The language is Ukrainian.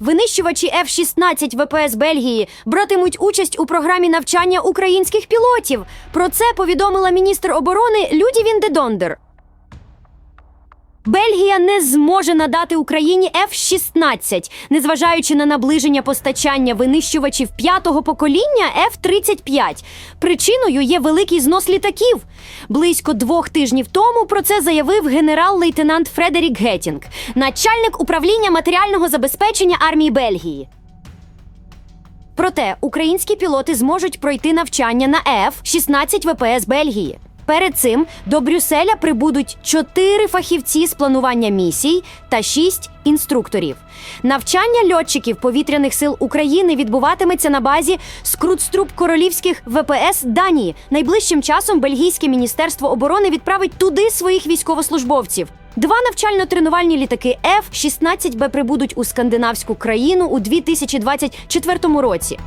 Винищувачі F-16 ВПС Бельгії братимуть участь у програмі навчання українських пілотів. Про це повідомила міністр оборони Людівін де Дондер. Бельгія не зможе надати Україні F-16, незважаючи на наближення постачання винищувачів п'ятого покоління F-35. Причиною є великий знос літаків. Близько двох тижнів тому про це заявив генерал-лейтенант Фредерік Геттінг, начальник управління матеріального забезпечення армії Бельгії. Проте українські пілоти зможуть пройти навчання на F-16 ВПС Бельгії. Перед цим до Брюсселя прибудуть чотири фахівці з планування місій та шість інструкторів. Навчання льотчиків повітряних сил України відбуватиметься на базі Скрутструб королівських ВПС Данії. Найближчим часом Бельгійське міністерство оборони відправить туди своїх військовослужбовців. Два навчально-тренувальні літаки F-16Б прибудуть у скандинавську країну у 2024 році.